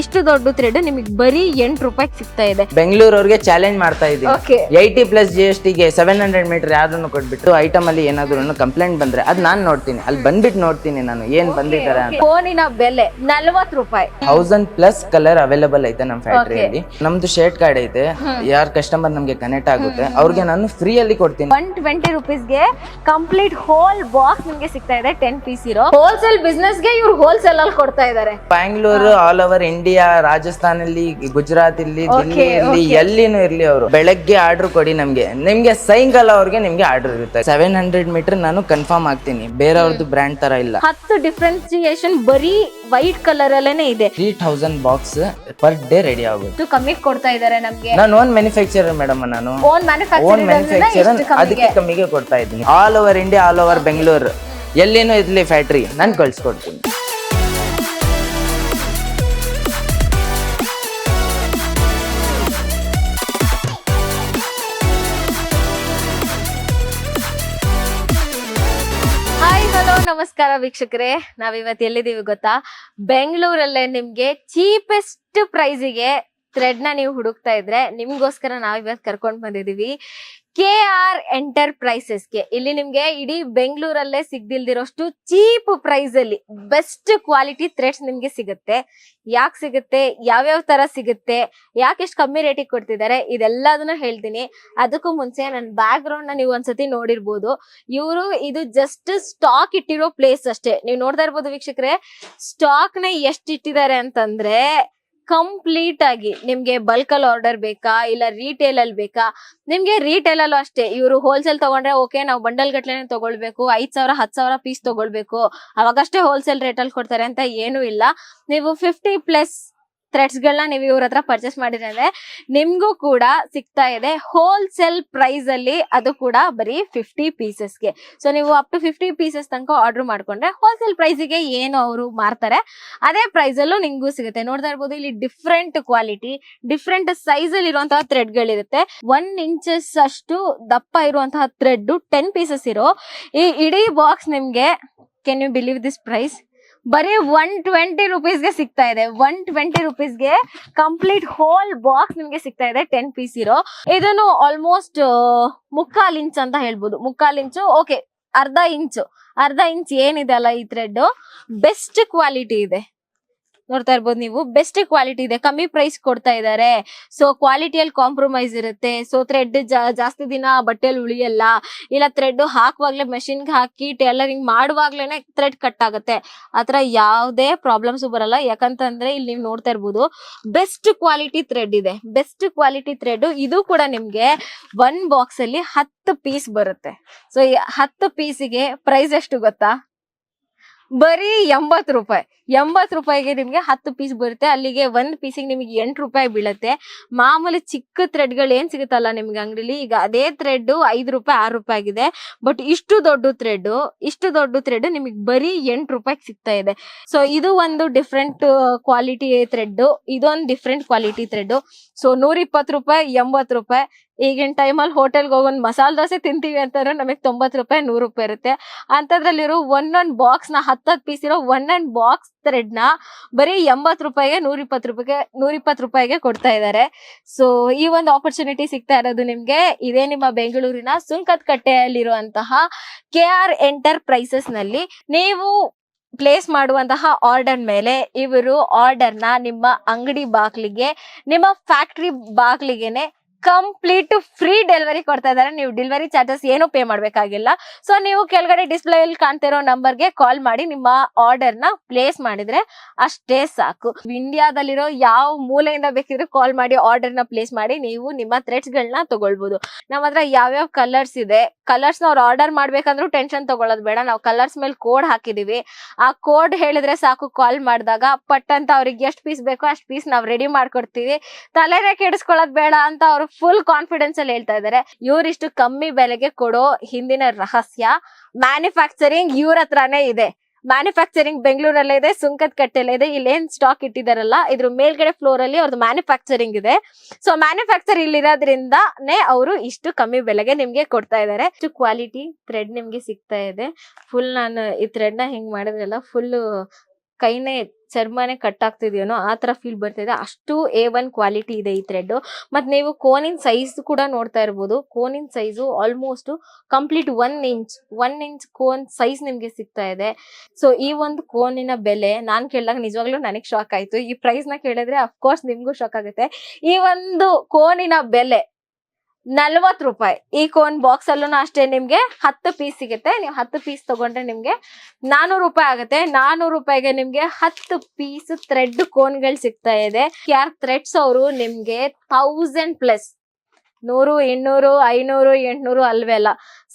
ಇಷ್ಟು ದೊಡ್ಡ ಥ್ರೆಡ್ ನಿಮಗೆ ಬರೀ ಎಂಟು ರೂಪಾಯಿ ಸಿಗ್ತಾ ಇದೆ. ಬೆಂಗಳೂರು ಅವ್ರಿಗೆ ಚಾಲೆಂಜ್ ಮಾಡ್ತಾ okay eighty plus G S ಟಿಗೆ ಸೆವೆನ್ ಹಂಡ್ರೆಡ್ ಮೀಟರ್ ಯಾರನ್ನು ಕೊಟ್ಬಿಟ್ಟು ಐಟಮ್ ಅಲ್ಲಿ ಏನಾದ್ರು ಕಂಪ್ಲೇಂಟ್ ಬಂದ್ರೆ ಅದ್ ನಾನ್ ನೋಡ್ತೀನಿ. ಅಲ್ಲಿ ಬಂದ್ಬಿಟ್ಟು ನೋಡ್ತೀನಿ ನಾನು. ಏನ್ ಬಂದಿದ್ದಾರೆ ಅಂತ. ಫೋನಿನ ಬೆಲೆ ನಲ್ವತ್ತು ರೂಪಾಯಿ. ಥೌಸಂಡ್ ಪ್ಲಸ್ ಕಲರ್ ಅವೈಲೇಬಲ್ ಐತೆ ನಮ್ಮ ಫ್ಯಾಕ್ಟ್ರಿಯಲ್ಲಿ ನಮ್ದು ಶರ್ಟ್ ಕಾರ್ಡ್ ಐತೆ. ಯಾರ್ ಕಸ್ಟಮರ್ ನಮ್ಗೆ ಕನೆಕ್ಟ್ ಆಗುತ್ತೆ ಅವ್ರಿಗೆ ನಾನು ಫ್ರೀ ಅಲ್ಲಿ ಕೊಡ್ತೀನಿ. ಒನ್ ಟ್ವೆಂಟಿ ರುಪೀಸ್ಗೆ ಕಂಪ್ಲೀಟ್ ಹೋಲ್ ಬಾಕ್ಸ್ ನಿಮ್ಗೆ ಸಿಗ್ತಾ ಇದೆ ಟೆನ್ ಪೀಸ್ ಇರೋ. ಹೋಲ್ಸೇಲ್ ಬಿಸ್ನೆಸ್ಗೆ ಇವ್ರು ಹೋಲ್ಸೇಲ್ ಅಲ್ಲಿ ಕೊಡ್ತಾ ಇದ್ದಾರೆ. ಬ್ಯಾಂಗ್ಳೂರು ಆಲ್ ಓವರ್ ಇಂಡಿಯಾ ರಾಜಸ್ಥಾನಲ್ಲಿ ಗುಜರಾತ್ ಇಲ್ಲಿ ದಿಲ್ಲಿ ಇಲ್ಲಿ ಎಲ್ಲಿನೂ ಇರ್ಲಿ ಅವರು. ಬೆಳಗ್ಗೆ ಆರ್ಡರ್ ಕೊಡಿ ನಮ್ಗೆ. ನಿಮ್ಗೆ ಸಾಯಂಕಾಲ ಅವ್ರಿಗೆ ನಿಮ್ಗೆ ಆರ್ಡರ್ ಇರುತ್ತೆ. ಸೆವೆನ್ ಹಂಡ್ರೆಡ್ ಮೀಟರ್ ನಾನು ಕನ್ಫರ್ಮ್ ಆಗ್ತೀನಿ. ಬೇರೆಯವ್ರದ್ದು ಬ್ರ್ಯಾಂಡ್ ತರ ಇಲ್ಲ. ಹತ್ತು ಡಿಫ್ರೆನ್ಸಿಯೇಷನ್ ಬರೀ ವೈಟ್ ಕಲರ್ ಅಲ್ಲೇನೆ ಇದೆ. Three thousand box per day ready ಆಗುತ್ತೆ ಕಮ್ಮಿ ಕೊಡ್ತಾ ಇದ್ದಾರೆ ನಮ್ಗೆ. ನಾನು ಓನ್ ಮ್ಯಾನುಫ್ಯಾಕ್ಚರರ್ ಮೇಡಮ್ ನಾನು. ಓನ್ ಮ್ಯಾನುಫ್ಯಾಕ್ಚರ್ ಅದಕ್ಕೆ ಕಮ್ಮಿಗೆ ಕೊಡ್ತಾ ಇದ್ದೀನಿ. All over India all over Bengaluru ಎಲ್ಲಿನೂ ಇರ್ಲಿ ಫ್ಯಾಕ್ಟ್ರಿ ನಾನು ಕಳ್ಸಿಕೊಡ್ತೀನಿ. ನಮಸ್ಕಾರ ವೀಕ್ಷಕರೇ. ನಾವಿವತ್ತು ಎಲ್ಲಿದ್ದೀವಿ ಗೊತ್ತಾ? ಬೆಂಗಳೂರಲ್ಲೇ ನಿಮ್ಗೆ ಚೀಪೆಸ್ಟ್ ಪ್ರೈಸಿಗೆ ಥ್ರೆಡ್ನ ನೀವು ಹುಡುಕ್ತಾ ಇದ್ರೆ ನಿಮ್ಗೋಸ್ಕರ ನಾವಿವತ್ತು ಕರ್ಕೊಂಡ್ ಬಂದಿದೀವಿ ಕೆ ಆರ್ ಎಂಟರ್ಪ್ರೈಸಸ್ಗೆ ಇಲ್ಲಿ ನಿಮ್ಗೆ ಇಡೀ ಬೆಂಗಳೂರಲ್ಲೇ ಸಿಗ್ದಿಲ್ದಿರೋಷ್ಟು ಚೀಪ್ ಪ್ರೈಸ್ ಅಲ್ಲಿ ಬೆಸ್ಟ್ ಕ್ವಾಲಿಟಿ ಥ್ರೆಡ್ಸ್ ನಿಮ್ಗೆ ಸಿಗುತ್ತೆ. ಯಾಕೆ ಸಿಗುತ್ತೆ? ಯಾವ್ಯಾವ ತರ ಸಿಗುತ್ತೆ? ಯಾಕೆ ಎಷ್ಟು ಕಮ್ಮಿ ರೇಟಿಗೆ ಕೊಡ್ತಿದ್ದಾರೆ? ಇದೆಲ್ಲದನ್ನ ಹೇಳ್ತೀನಿ. ಅದಕ್ಕೂ ಮುಂಚೆ ನನ್ನ ಬ್ಯಾಕ್ ಗ್ರೌಂಡ್ನ ನೀವು ಒಂದ್ಸತಿ ನೋಡಿರ್ಬೋದು. ಇವರು ಇದು ಜಸ್ಟ್ ಸ್ಟಾಕ್ ಇಟ್ಟಿರೋ ಪ್ಲೇಸ್ ಅಷ್ಟೇ. ನೀವು ನೋಡ್ತಾ ಇರ್ಬೋದು ವೀಕ್ಷಕರೇ ಸ್ಟಾಕ್ನ ಎಷ್ಟ್ ಇಟ್ಟಿದ್ದಾರೆ ಅಂತಂದ್ರೆ ಕಂಪ್ಲೀಟ್ ಆಗಿ ನಿಮ್ಗೆ ಬಲ್ಕ್ ಅಲ್ಲಿ ಆರ್ಡರ್ ಬೇಕಾ? ಇಲ್ಲ ರಿಟೇಲ್ ಅಲ್ಲಿ ಬೇಕಾ? ನಿಮ್ಗೆ ರೀಟೇಲ್ ಅಲ್ಲೂ ಅಷ್ಟೇ. ಇವರು ಹೋಲ್ಸೇಲ್ ತಗೊಂಡ್ರೆ ಓಕೆ ನಾವು ಬಂಡಲ್ ಗಟ್ಲೆನೆ ತಗೊಳ್ಬೇಕು. ಐದ್ ಸಾವಿರ ಹತ್ ಸಾವಿರ ಪೀಸ್ ತಗೊಳ್ಬೇಕು. ಅವಾಗಷ್ಟೇ ಹೋಲ್ಸೇಲ್ ರೇಟ್ ಅಲ್ಲಿ ಕೊಡ್ತಾರೆ ಅಂತ ಏನು ಇಲ್ಲ. ನೀವು ಫಿಫ್ಟಿ ಪ್ಲಸ್ ಥ್ರೆಡ್ಸ್ ಗಳನ್ನ ನೀವು ಇವ್ರ ಹತ್ರ ಪರ್ಚೇಸ್ ಮಾಡಿದ್ರೆ ನಿಮ್ಗೂ ಕೂಡ ಸಿಗ್ತಾ ಇದೆ. ಹೋಲ್ಸೇಲ್ ಪ್ರೈಸ್ ಅಲ್ಲಿ ಅದು ಕೂಡ ಬರೀ ಫಿಫ್ಟಿ ಪೀಸಸ್ಗೆ ಸೊ ನೀವು ಅಪ್ ಟು ಫಿಫ್ಟಿ ಪೀಸಸ್ ತನಕ ಆರ್ಡರ್ ಮಾಡ್ಕೊಂಡ್ರೆ ಹೋಲ್ಸೇಲ್ ಪ್ರೈಸಿಗೆ ಏನು ಅವರು ಮಾರ್ತಾರೆ, ಅದೇ ಪ್ರೈಸ್ ಅಲ್ಲೂ ನಿಮ್ಗೂ ಸಿಗುತ್ತೆ. ನೋಡ್ತಾ ಇರ್ಬೋದು, ಇಲ್ಲಿ ಡಿಫ್ರೆಂಟ್ ಕ್ವಾಲಿಟಿ ಡಿಫ್ರೆಂಟ್ ಸೈಜ್ ಅಲ್ಲಿ ಇರುವಂತಹ ಥ್ರೆಡ್ ಗಳಿರುತ್ತೆ ಒನ್ ಇಂಚಸ್ ಅಷ್ಟು ದಪ್ಪ ಇರುವಂತಹ ಥ್ರೆಡ್ ಟೆನ್ ಪೀಸಸ್ ಇರೋ. ಈ ಇಡೀ ಬಾಕ್ಸ್ ನಿಮ್ಗೆ can you believe this price ಬರೀ ಒನ್ ಟ್ವೆಂಟಿ ರುಪೀಸ್ಗೆ ಸಿಗ್ತಾ ಇದೆ. ಒನ್ ಟ್ವೆಂಟಿ ರುಪೀಸ್ಗೆ ಕಂಪ್ಲೀಟ್ ಹೋಲ್ ಬಾಕ್ಸ್ ನಿಮ್ಗೆ ಸಿಗ್ತಾ ಇದೆ. ಟೆನ್ ಪೀಸ್ ಇರೋ. ಇದನ್ನು ಆಲ್ಮೋಸ್ಟ್ ಮುಕ್ಕಾಲ್ ಇಂಚ್ ಅಂತ ಹೇಳ್ಬೋದು. ಮುಕ್ಕಾಲ್ ಇಂಚು ಓಕೆ ಅರ್ಧ ಇಂಚು. ಅರ್ಧ ಇಂಚ್ ಏನಿದೆ ಅಲ್ಲ ಈ ಥ್ರೆಡ್ ಬೆಸ್ಟ್ ಕ್ವಾಲಿಟಿ ಇದೆ. ನೋಡ್ತಾ ಇರ್ಬೋದು ನೀವು. ಬೆಸ್ಟ್ ಕ್ವಾಲಿಟಿ ಇದೆ. ಕಮ್ಮಿ ಪ್ರೈಸ್ ಕೊಡ್ತಾ ಇದ್ದಾರೆ ಸೊ ಕ್ವಾಲಿಟಿಯಲ್ಲಿ ಕಾಂಪ್ರಮೈಸ್ ಇರುತ್ತೆ. ಸೊ ಥ್ರೆಡ್ ಜಾಸ್ತಿ ದಿನ ಬಟ್ಟೆಯಲ್ಲಿ ಉಳಿಯಲ್ಲ. ಇಲ್ಲ ಥ್ರೆಡ್ ಹಾಕುವಾಗ್ಲೇ ಮೆಷಿನ್ಗೆ ಹಾಕಿ ಟೈಲರಿಂಗ್ ಮಾಡುವಾಗ್ಲೇನೆ ಥ್ರೆಡ್ ಕಟ್ ಆಗುತ್ತೆ. ಆತರ ಯಾವುದೇ ಪ್ರಾಬ್ಲಮ್ಸ್ ಬರಲ್ಲ. ಯಾಕಂತಂದ್ರೆ ಇಲ್ಲಿ ನೀವು ನೋಡ್ತಾ ಇರ್ಬೋದು ಬೆಸ್ಟ್ ಕ್ವಾಲಿಟಿ ಥ್ರೆಡ್ ಇದೆ. ಬೆಸ್ಟ್ ಕ್ವಾಲಿಟಿ ಥ್ರೆಡ್ ಇದು ಕೂಡ ನಿಮ್ಗೆ ಒನ್ ಬಾಕ್ಸ್ ಅಲ್ಲಿ ಹತ್ತು ಪೀಸ್ ಬರುತ್ತೆ. ಸೊ ಹತ್ತು ಪೀಸಿಗೆ ಪ್ರೈಸ್ ಎಷ್ಟು ಗೊತ್ತಾ? ಬರೀ ಎಂಬತ್ತು ರೂಪಾಯಿ. ಎಂಬತ್ತು ರೂಪಾಯಿಗೆ ನಿಮ್ಗೆ ಹತ್ತು ಪೀಸ್ ಬರುತ್ತೆ. ಅಲ್ಲಿಗೆ ಒಂದ್ ಪೀಸಿಗೆ ನಿಮಗೆ ಎಂಟು ರೂಪಾಯಿ ಬೀಳತ್ತೆ. ಮಾಮೂಲಿ ಚಿಕ್ಕ ಥ್ರೆಡ್ಗಳು ಏನ್ ಸಿಗುತ್ತಲ್ಲ ನಿಮ್ಗೆ ಅಂಗಡಿಲಿ? ಈಗ ಅದೇ ಥ್ರೆಡ್ ಐದು ರೂಪಾಯಿ, ಆರು ರೂಪಾಯಿ ಆಗಿದೆ. ಬಟ್ ಇಷ್ಟು ದೊಡ್ಡ ಥ್ರೆಡ್ ಇಷ್ಟು ದೊಡ್ಡ ಥ್ರೆಡ್ ನಿಮಗೆ ಬರೀ ಎಂಟು ರೂಪಾಯಿಗೆ ಸಿಗ್ತಾ ಇದೆ. ಸೊ ಇದು ಒಂದು ಡಿಫ್ರೆಂಟ್ ಕ್ವಾಲಿಟಿ ಥ್ರೆಡ್ ಇದೊಂದು ಡಿಫ್ರೆಂಟ್ ಕ್ವಾಲಿಟಿ ಥ್ರೆಡ್ ಸೊ ನೂರ ರೂಪಾಯಿ, ಎಂಬತ್ತು ರೂಪಾಯಿ ಈಗಿನ ಟೈಮಲ್ಲಿ ಹೋಟೆಲ್ಗೆ ಹೋಗೊಂದು ಮಸಾಲ ದೋಸೆ ತಿಂತೀವಿ ಅಂತಂದ್ರೆ ನಮಗೆ ತೊಂಬತ್ತು ರೂಪಾಯಿ, ನೂರು ರೂಪಾಯಿ ಇರುತ್ತೆ. ಅಂಥದ್ರಲ್ಲಿರೋ ಒಂದೊಂದು ಬಾಕ್ಸ್ನ ಹತ್ತತ್ತು ಪೀಸ್ ಇರೋ ಒಂದೊಂದು ಬಾಕ್ಸ್ ಥ್ರೆಡ್ನ ಬರೀ ಎಂಬತ್ ರೂಪಾಯಿಗೆ, ನೂರ ಇಪ್ಪತ್ತು ರೂಪಾಯಿಗೆ, ನೂರ ಇಪ್ಪತ್ತು ರೂಪಾಯಿಗೆ ಕೊಡ್ತಾ ಇದ್ದಾರೆ ಸೊ ಈ ಒಂದು ಆಪರ್ಚುನಿಟಿ ಸಿಗ್ತಾ ಇರೋದು ನಿಮ್ಗೆ. ಇದೇ ನಿಮ್ಮ ಬೆಂಗಳೂರಿನ ಸುಂಕದ ಕಟ್ಟೆಯಲ್ಲಿರುವಂತಹ ಕೆ ಆರ್ ಎಂಟರ್ಪ್ರೈಸಸ್ನಲ್ಲಿ ನೀವು ಪ್ಲೇಸ್ ಮಾಡುವಂತಹ ಆರ್ಡರ್ ಮೇಲೆ ಇವರು ಆರ್ಡರ್ನ ನಿಮ್ಮ ಅಂಗಡಿ ಬಾಗ್ಲಿಗೆ, ನಿಮ್ಮ ಫ್ಯಾಕ್ಟ್ರಿ ಬಾಗ್ಲಿಗೆನೆ ಕಂಪ್ಲೀಟ್ ಫ್ರೀ ಡೆಲಿವರಿ ಕೊಡ್ತಾ ಇದ್ದಾರೆ. ನೀವು ಡೆಲಿವರಿ ಚಾರ್ಜಸ್ ಏನು ಪೇ ಮಾಡ್ಬೇಕಾಗಿಲ್ಲ. ಸೊ ನೀವು ಕೆಳಗಡೆ ಡಿಸ್ಪ್ಲೇ ಅಲ್ಲಿ ಕಾಣ್ತಿರೋ ನಂಬರ್ಗೆ ಕಾಲ್ ಮಾಡಿ ನಿಮ್ಮ ಆರ್ಡರ್ನ ಪ್ಲೇಸ್ ಮಾಡಿದ್ರೆ ಅಷ್ಟೇ ಸಾಕು. ಇಂಡಿಯಾದಲ್ಲಿರೋ ಯಾವ ಮೂಲೆಯಿಂದ ಬೇಕಿದ್ರು ಕಾಲ್ ಮಾಡಿ ಆರ್ಡರ್ನ ಪ್ಲೇಸ್ ಮಾಡಿ ನೀವು ನಿಮ್ಮ ಥ್ರೆಡ್ಸ್ ಗಳನ್ನ ತಗೊಳ್ಬಹುದು ನಮ್ಮ ಹತ್ರ ಯಾವ್ಯಾವ ಕಲರ್ಸ್ ಇದೆ? ಕಲರ್ಸ್ ಅವ್ರು ಆರ್ಡರ್ ಮಾಡ್ಬೇಕಂದ್ರೂ ಟೆನ್ಷನ್ ತಗೊಳ್ಳೋದು ಬೇಡ. ನಾವು ಕಲರ್ಸ್ ಮೇಲೆ ಕೋಡ್ ಹಾಕಿದೀವಿ. ಆ ಕೋಡ್ ಹೇಳಿದ್ರೆ ಸಾಕು ಕಾಲ್ ಮಾಡಿದಾಗ. ಪಟ್ ಅಂತ ಅವ್ರಿಗೆ ಎಷ್ಟು ಪೀಸ್ ಬೇಕೋ ಅಷ್ಟು ಪೀಸ್ ನಾವು ರೆಡಿ ಮಾಡ್ಕೊಡ್ತೀವಿ. ತಲೆನೇ ಕೆಡಿಸ್ಕೊಳ್ಳೋದು ಬೇಡ ಅಂತ ಅವರು ಫುಲ್ ಕಾನ್ಫಿಡೆನ್ಸ್ ಅಲ್ಲಿ ಹೇಳ್ತಾ ಇದ್ದಾರೆ ಇವರಿಷ್ಟು ಕಮ್ಮಿ ಬೆಲೆಗೆ ಕೊಡೋ ಹಿಂದಿನ ರಹಸ್ಯ ಮ್ಯಾನುಫ್ಯಾಕ್ಚರಿಂಗ್ ಇವ್ರ ಹತ್ರನೇ ಇದೆ. ಮ್ಯಾನುಫ್ಯಾಕ್ಚರಿಂಗ್ ಬೆಂಗಳೂರಲ್ಲೇ ಇದೆ, ಸುಂಕದ ಕಟ್ಟೆಲ್ಲ ಇದೆ ಇಲ್ಲೇನ್ ಸ್ಟಾಕ್ ಇಟ್ಟಿದಾರಲ್ಲ, ಇದ್ರ ಮೇಲ್ಗಡೆ ಫ್ಲೋರ್ ಅಲ್ಲಿ ಅವ್ರದ್ದು ಮ್ಯಾನುಫ್ಯಾಕ್ಚರಿಂಗ್ ಇದೆ. ಸೊ ಮ್ಯಾನುಫ್ಯಾಕ್ಚರ್ ಇಲ್ಲಿರೋದ್ರಿಂದಾನೇ ಅವರು ಇಷ್ಟು ಕಮ್ಮಿ ಬೆಲೆಗೆ ನಿಮ್ಗೆ ಕೊಡ್ತಾ ಇದ್ದಾರೆ ಇಷ್ಟು ಕ್ವಾಲಿಟಿ ಥ್ರೆಡ್ ನಿಮ್ಗೆ ಸಿಗ್ತಾ ಇದೆ. ಫುಲ್ ನಾನು ಈ ಥ್ರೆಡ್ನ ಹೆಂಗ್ ಮಾಡಿದ್ರಲ್ಲ ಫುಲ್ ಕೈನೇ ಚರ್ಮನೆ ಕಟ್ ಆಗ್ತಿದೆಯೋ ಆ ತರ ಫೀಲ್ ಬರ್ತಿದೆ ಅಷ್ಟು ಎ ಒನ್ ಕ್ವಾಲಿಟಿ ಇದೆ ಈ ಥ್ರೆಡ್ ಮತ್ತೆ ನೀವು ಕೋನಿನ ಸೈಜ್ ಕೂಡ ನೋಡ್ತಾ ಇರ್ಬೋದು. ಕೋನಿನ size almost complete one inch one inch cone size ನಿಮ್ಗೆ ಸಿಗ್ತಾ ಇದೆ. ಸೊ ಈ ಒಂದು ಕೋನಿನ ಬೆಲೆ ನಾನ್ ಕೇಳಿದಾಗ ನಿಜವಾಗ್ಲೂ ನನಗೆ ಶಾಕ್ ಆಯ್ತು. ಈ ಪ್ರೈಸ್ನ ಕೇಳಿದ್ರೆ ಅಫ್ಕೋರ್ಸ್ ನಿಮಗೂ ಶಾಕ್ ಆಗುತ್ತೆ. ಈ ಒಂದು ಕೋನಿನ ಬೆಲೆ ನಲ್ವತ್ ರೂಪಾಯಿ. ಈ ಕೋನ್ ಬಾಕ್ಸ್ ಅಲ್ಲೂ ಅಷ್ಟೇ ನಿಮ್ಗೆ ಹತ್ತು ಪೀಸ್ ಸಿಗುತ್ತೆ. ನೀವು ಹತ್ತು ಪೀಸ್ ತಗೊಂಡ್ರೆ ನಿಮ್ಗೆ ನಾನೂರು ರೂಪಾಯಿ ಆಗುತ್ತೆ. ನಾನೂರು ರೂಪಾಯಿಗೆ ನಿಮ್ಗೆ ಹತ್ತು ಪೀಸ್ ಥ್ರೆಡ್ ಕೋನ್ಗಳು ಸಿಗ್ತಾ ಇದೆ. ಯಾರ್ ಥ್ರೆಡ್ಸ್ ಅವರು ನಿಮ್ಗೆ ಥೌಸಂಡ್ ಪ್ಲಸ್ ನೂರು, ಇನ್ನೂರು, ಐನೂರು, ಎಂಟ್ನೂರು ಅಲ್ವೇ ಅಲ್ಲ.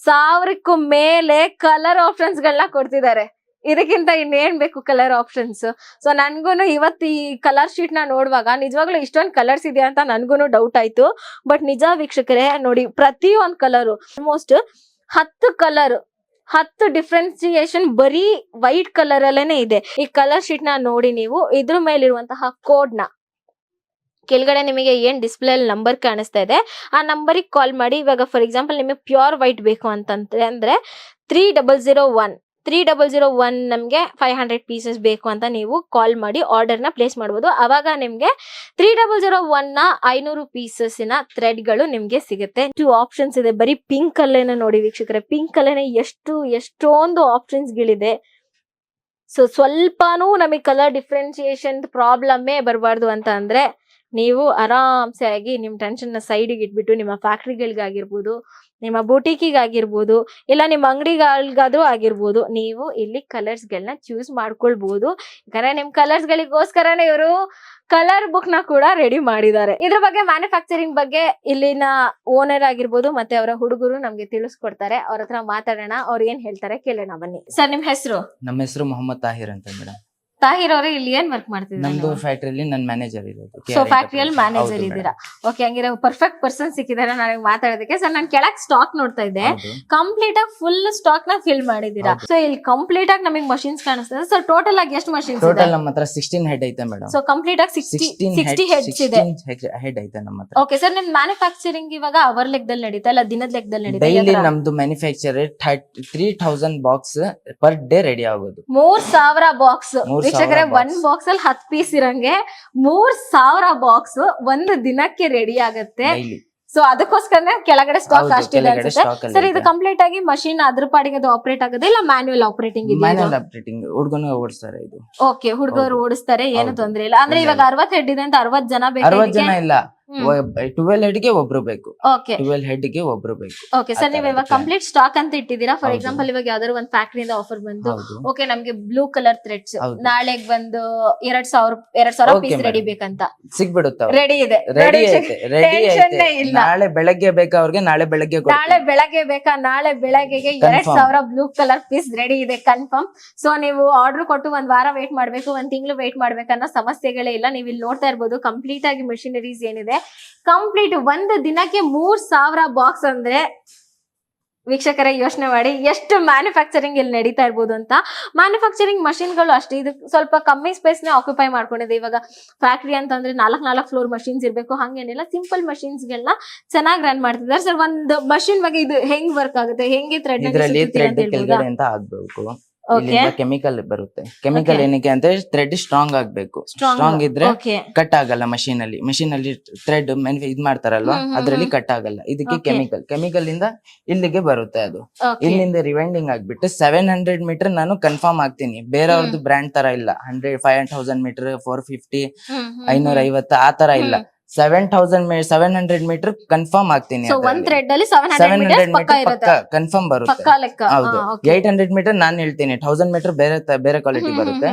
ಸಾವಿರಕ್ಕೂ ಮೇಲೆ ಕಲರ್ ಆಪ್ಷನ್ಸ್ ಗಳನ್ನ ಕೊಡ್ತಿದ್ದಾರೆ. ಇದಕ್ಕಿಂತ ಇನ್ನೇನ್ ಬೇಕು ಕಲರ್ ಆಪ್ಷನ್ಸ್ ಸೊ ನನ್ಗೂನು ಇವತ್ತು ಈ ಕಲರ್ ಶೀಟ್ನ ನೋಡುವಾಗ ನಿಜವಾಗ್ಲೂ ಇಷ್ಟೊಂದು ಕಲರ್ಸ್ ಇದೆ ಅಂತ ನನ್ಗೂನು ಡೌಟ್ ಆಯ್ತು. ಬಟ್ ನಿಜ ವೀಕ್ಷಕರೇ, ನೋಡಿ ಪ್ರತಿ ಒಂದ್ ಕಲರು ಆಲ್ಮೋಸ್ಟ್ ಹತ್ತು ಕಲರ್ ಹತ್ತು ಡಿಫ್ರೆನ್ಸಿಯೇಷನ್ ಬರೀ ವೈಟ್ ಕಲರ್ ಅಲ್ಲೇನೆ ಇದೆ. ಈ ಕಲರ್ ಶೀಟ್ನ ನೋಡಿ ನೀವು, ಇದ್ರ ಮೇಲಿರುವಂತಹ ಕೋಡ್ನ. ಕೆಳಗಡೆ ನಿಮಗೆ ಏನ್ ಡಿಸ್ಪ್ಲೇ ಅಲ್ಲಿ ನಂಬರ್ ಕಾಣಿಸ್ತಾ ಇದೆ, ಆ ನಂಬರಿಗೆ ಕಾಲ್ ಮಾಡಿ. ಇವಾಗ ಫಾರ್ ಎಕ್ಸಾಂಪಲ್ ನಿಮಗೆ ಪ್ಯೂರ್ ವೈಟ್ ಬೇಕು ಅಂತಂದ್ರೆ, ಅಂದ್ರೆ three double zero one three double zero one ನಮಗೆ ಫೈವ್ ಹಂಡ್ರೆಡ್ ಪೀಸಸ್ ಬೇಕು ಅಂತ ನೀವು ಕಾಲ್ ಮಾಡಿ ಆರ್ಡರ್ನ ಪ್ಲೇಸ್ ಮಾಡ್ಬೋದು. ಅವಾಗ ನಿಮಗೆ ತ್ರೀ ಡಬಲ್ ಜೀರೋ ಒನ್ನ ಐನೂರು ಪೀಸಸ್ಸಿನ ಥ್ರೆಡ್ಗಳು ನಿಮಗೆ ಸಿಗುತ್ತೆ. ಟು ಆಪ್ಷನ್ಸ್ ಇದೆ. ಬರೀ ಪಿಂಕ್ ಅಲ್ಲೇನೆ ನೋಡಿ ವೀಕ್ಷಕರೇ. ಪಿಂಕ್ ಅಲ್ಲೇನೆ ಎಷ್ಟು, ಎಷ್ಟೊಂದು ಆಪ್ಷನ್ಸ್ಗಳಿದೆ ಸೊ ಸ್ವಲ್ಪನೂ ನಮಗೆ ಕಲರ್ ಡಿಫ್ರೆನ್ಸಿಯೇಷನ್ ಪ್ರಾಬ್ಲಮ್ಮೇ ಬರಬಾರ್ದು ಅಂತ ಅಂದ್ರೆ ನೀವು ಆರಾಮ್ಸೆ ಆಗಿ ನಿಮ್ಮ ಟೆನ್ಷನ್ನ ಸೈಡಿಗೆ ಇಟ್ಬಿಟ್ಟು ನಿಮ್ಮ ಫ್ಯಾಕ್ಟ್ರಿಗಳಿಗಾಗಿರ್ಬೋದು ನಿಮ್ಮ ಬೂಟಿಕಿಗಾಗಿರ್ಬೋದು ಇಲ್ಲ ನಿಮ್ಮ ಅಂಗಡಿಗಳಿಗಾದ್ರೂ ಆಗಿರ್ಬೋದು, ನೀವು ಇಲ್ಲಿ ಕಲರ್ಸ್ಗಳನ್ನ ಚೂಸ್ ಮಾಡ್ಕೊಳ್ಬಹುದು ಯಾಕಂದ್ರೆ ನಿಮ್ ಕಲರ್ಸ್ಗಳಿಗೋಸ್ಕರನೇ ಇವರು ಕಲರ್ ಬುಕ್ನ ಕೂಡ ರೆಡಿ ಮಾಡಿದ್ದಾರೆ. ಇದ್ರ ಬಗ್ಗೆ ಮ್ಯಾನುಫ್ಯಾಕ್ಚರಿಂಗ್ ಬಗ್ಗೆ ಇಲ್ಲಿನ ಓನರ್ ಆಗಿರ್ಬೋದು, ಮತ್ತೆ ಅವರ ಹುಡುಗರು ನಮ್ಗೆ ತಿಳಿಸ್ಕೊಡ್ತಾರೆ. ಅವ್ರ ಹತ್ರ ಮಾತಾಡೋಣ, ಅವ್ರು ಏನ್ ಹೇಳ್ತಾರೆ ಕೇಳೋಣ ಬನ್ನಿ. ಸರ್, ನಿಮ್ ಹೆಸರು? ನಮ್ಮ ಹೆಸರು ಮೊಹಮ್ಮದ್ ತಾಹಿರ್ ಅಂತ ಮೇಡಮ್. ತಾಹಿರ್ ಅವರೇ ಇಲ್ಲಿ ಏನ್ ವರ್ಕ್ ನಮ್ದು ಫ್ಯಾಕ್ಟರಿ ಅಲ್ಲಿ ನನ್ನ ಮ್ಯಾನೇಜರ್ ಇರೋದು ಸೊ ಫ್ಯಾಕ್ಟ್ರಿಯಲ್ಲಿ ಮ್ಯಾನೇಜರ್ ಇದ್ದೀರಾ? ಓಕೆ ಹಂಗಿರೋ ಪರ್ಫೆಕ್ಟ್ ಪರ್ಸನ್ ಸಿಕ್ಕಿದ್ದಾರೆ ನನಗೆ ಮಾತಾಡೋದಕ್ಕೆ. ಸರ್ ನಾನು ಕೆಳಗ್ ಸ್ಟಾಕ್ ನೋಡ್ತಾ ಇದ್ದೆ. ಕಂಪ್ಲೀಟ್ ಆಗಿ ಫುಲ್ ಸ್ಟಾಕ್ನ ಫಿಲ್ ಮಾಡಿದೀರಾ. ಸೊ ಇಲ್ಲಿ ಕಂಪ್ಲೀಟ್ ಆಗಿ ನಮಗೆ ಮಷಿನ್ಸ್ ಕಾಣಿಸ್ತದೆ. ಸೊ ಟೋಟಲ್ ಆಗಿ ಎಷ್ಟು ಮಷಿನ್ಸ್ ಇದೆ? ಟೋಟಲ್ ನಮ್ಮ ಹತ್ರ ಸಿಕ್ಸ್ಟೀನ್ ಹೆಡ್ ಐತೆ ಮೇಡಮ್ ಸೊ ಕಂಪ್ಲೀಟ್ ಆಗಿ ಸಿಕ್ಸ್ಟಿ ಸಿಕ್ಸ್ಟೀನ್ ಸಿಕ್ಸ್ಟಿ ಹೆಡ್ಸ್ ಇದೆ. ಹೆಡ್ ಐತೆ ನಮ್ಮ ಹತ್ರ. ಓಕೆ ಸರ್ ನಿಮ್ ಮ್ಯಾನುಫ್ಯಾಕ್ಚರಿಂಗ್ ಇವಾಗ ಅವರ್ ಲೆಕ್ಕದಲ್ಲಿ ನಡೀತಾ ಇಲ್ಲ ದಿನದ ಲೆಕ್ಕದಲ್ಲಿ ನಡೀತಾ ಡೈಲಿ ನಮ್ದು manufacture three thousand box per day ready ಆಗೋದು. ಮೂರ್ ಸಾವಿರ ಬಾಕ್ಸ್ ಮೂರ್ ವೀಕ್ಷಕರೇ ಒಂದ್ ಬಾಕ್ಸ್ ಅಲ್ಲಿ ಹತ್ ಪೀಸ್ ಇರಂಗೆ ಮೂರ್ ಸಾವಿರ ಬಾಕ್ಸ್ ಒಂದು ದಿನಕ್ಕೆ ರೆಡಿ ಆಗತ್ತೆ. ಸೊ ಅದಕ್ಕೋಸ್ಕರನೇ ಕೆಳಗಡೆ ಸ್ಟಾಕ್ ಅಷ್ಟಿದೆ ಅನ್ಸುತ್ತೆ. ಸರ್ ಇದು ಕಂಪ್ಲೀಟ್ ಆಗಿ ಮಷಿನ್ ಅದ್ರ ಪಾಡಿಗೆ ಅದು ಆಪರೇಟ್ ಆಗೋದೇ ಇಲ್ಲ ಮ್ಯಾನ್ಯಲ್ ಆಪರೇಟಿಂಗ್ ಹುಡುಗನು ಓಡಿಸ್ತಾರೆ ಇದು. ಓಕೆ ಹುಡುಗರು. ಓಡಿಸ್ತಾರೆ ಏನು. ತೊಂದ್ರೆ ಇಲ್ಲ. ಅಂದ್ರೆ ಇವಾಗ ಅರವತ್ ಹೆಡ್ ಇದೆ ಅಂತ ಅರವತ್ ಜನ ಬೇಕು ಜನ ಇಲ್ಲ. ಟ್ವೆಲ್ ಹೆಡ್ಗೆ ಒಬ್ರು ಬೇಕು. ಓಕೆ ಟ್ವೆಲ್ ಹೆಡ್ಗೆ ಒಬ್ರು ಬೇಕು. ಓಕೆ ಸರ್ ನೀವು ಇವಾಗ ಕಂಪ್ಲೀಟ್ ಸ್ಟಾಕ್ ಅಂತ ಇಟ್ಟಿದ್ದೀರಾ? ಫಾರ್. ಎಕ್ಸಾಂಪಲ್ ಇವಾಗ ಯಾವ್ದಾದ್ರು ಒಂದು ಇಂದ ಆಫರ್ ಬಂತು ಓಕೆ ನಮ್ಗೆ ಬ್ಲೂ ಕಲರ್ ಥ್ರೆಡ್ಸ್. ನಾಳೆಗ್ ಬಂದು ಎರಡ್ ಸಾವಿರ ಎರಡ್ ಸಾವಿರ ಪೀಸ್ ರೆಡಿ. ಬೇಕಂತ. ಸಿಗ್ಬಿಡುತ್ತ ರೆಡಿ ಇದೆ. ರೆಡಿ ಐತೆ ರೆಡಿ ಐತೆ. ಇಲ್ಲ. ನಾಳೆ ಬೆಳಗ್ಗೆ ಬೇಕಾ ಅವ್ರಿಗೆ? ನಾಳೆ ಬೆಳಗ್ಗೆ. ನಾಳೆ ಬೆಳಗ್ಗೆ ಬೇಕಾ? ನಾಳೆ ಬೆಳಗ್ಗೆಗೆ ಎರಡ್. ಸಾವಿರ ಬ್ಲೂ ಕಲರ್ ಪೀಸ್ ರೆಡಿ ಇದೆ. ಕನ್ಫರ್ಮ್ ಸೊ ನೀವು ಆರ್ಡರ್ ಕೊಟ್ಟು ಒಂದ್ ವಾರ ವೇಟ್ ಮಾಡ್ಬೇಕು ಒಂದ್ ತಿಂಗಳು ವೇಟ್ ಮಾಡ್ಬೇಕನ್ನೋ ಸಮಸ್ಯೆಗಳೇ ಇಲ್ಲ. ನೀವು ಇಲ್ಲಿ ನೋಡ್ತಾ ಇರ್ಬೋದು ಕಂಪ್ಲೀಟ್ ಆಗಿ ಮೆಷಿನರೀಸ್ ಏನಿದೆ. ಕಂಪ್ಲೀಟ್ ಒಂದು ದಿನಕ್ಕೆ ಮೂರ್ ಸಾವಿರ ಬಾಕ್ಸ್ ಅಂದ್ರೆ ವೀಕ್ಷಕರೇ ಯೋಚನೆ ಮಾಡಿ ಎಷ್ಟು ಮ್ಯಾನುಫ್ಯಾಕ್ಚರಿಂಗ್ ಇಲ್ಲಿ ನಡೀತಾ ಇರ್ಬೋದು ಅಂತ. ಮ್ಯಾನುಫ್ಯಾಕ್ಚರಿಂಗ್ ಮಷಿನ್ಗಳು ಅಷ್ಟೇ. ಇದು ಸ್ವಲ್ಪ ಕಮ್ಮಿ ಸ್ಪೇಸ್ ನೇ ಆಕ್ಯುಪೈ ಮಾಡ್ಕೊಂಡಿದೆ. ಇವಾಗ ಫ್ಯಾಕ್ಟ್ರಿ ಅಂತಂದ್ರೆ ನಾಲ್ಕ್ ನಾಲ್ಕು ಫ್ಲೋರ್ ಮಷಿನ್ಸ್ ಇರಬೇಕು. ಹಂಗೇನಿಲ್ಲ. ಸಿಂಪಲ್ ಮಷಿನ್ಸ್ ಗಳನ್ನ ಚೆನ್ನಾಗಿ ರನ್ ಮಾಡ್ತಿದ್ದಾರೆ. ಸರ್ ಒಂದು ಮಷಿನ್ ಬಗ್ಗೆ ಇದು ಹೆಂಗ್ ವರ್ಕ್ ಆಗುತ್ತೆ? ಹೆಂಗೆ ಥ್ರೆಡ್ ಅಂತ ಕೆಮಿಕಲ್ ಬರುತ್ತೆ. ಕೆಮಿಕಲ್. ಏನಕ್ಕೆ ಅಂದ್ರೆ ಥ್ರೆಡ್ ಸ್ಟ್ರಾಂಗ್ ಆಗ್ಬೇಕು. ಸ್ಟ್ರಾಂಗ್ ಇದ್ರೆ ಕಟ್ ಆಗಲ್ಲ ಮಷೀನ್ ಅಲ್ಲಿ. ಮಷೀನ್ ಅಲ್ಲಿ ಥ್ರೆಡ್ ಇದ್ ಮಾಡ್ತಾರಲ್ವಾ? ಅದ್ರಲ್ಲಿ ಕಟ್ ಆಗಲ್ಲ. ಇದಕ್ಕೆ ಕೆಮಿಕಲ್ ಕೆಮಿಕಲ್ ಇಂದ ಇಲ್ಲಿಗೆ ಬರುತ್ತೆ ಅದು. ಇಲ್ಲಿಂದ ರಿವೈಂಡಿಂಗ್ ಆಗ್ಬಿಟ್ಟು ಸೆವೆನ್ ಹಂಡ್ರೆಡ್ ಮೀಟರ್ ನಾನು ಕನ್ಫರ್ಮ್ ಆಗ್ತೀನಿ. ಬೇರೆಯವ್ರದ್ದು ಬ್ರ್ಯಾಂಡ್ ತರ ಇಲ್ಲ. Hundred five thousand metre four fifty ಐನೂರ ಐವತ್ತು ಆ ತರ ಇಲ್ಲ. Seven thousand seven hundred metre confirm ಆಗ್ತೀನಿ ಸೊ ಒಂದ್ ಥ್ರೆಡ್ ಅಲ್ಲಿ seven seven hundred hundred metre ಇರುತ್ತೆ. ಪಕ್ಕ ಕನ್ಫರ್ಮ್ ಬರುತ್ತೆ. ಪಕ್ಕಾ ಲೆಕ್ಕ. ಹೌದು. ಏಟ್ ಹಂಡ್ರೆಡ್ ಮೀಟರ್ ನಾನು ಹೇಳ್ತೀನಿ. ಥೌಸಂಡ್ ಮೀಟರ್ ಬೇರೆ ತ- ಬೇರೆ ಕ್ವಾಲಿಟಿ ಬರುತ್ತೆ.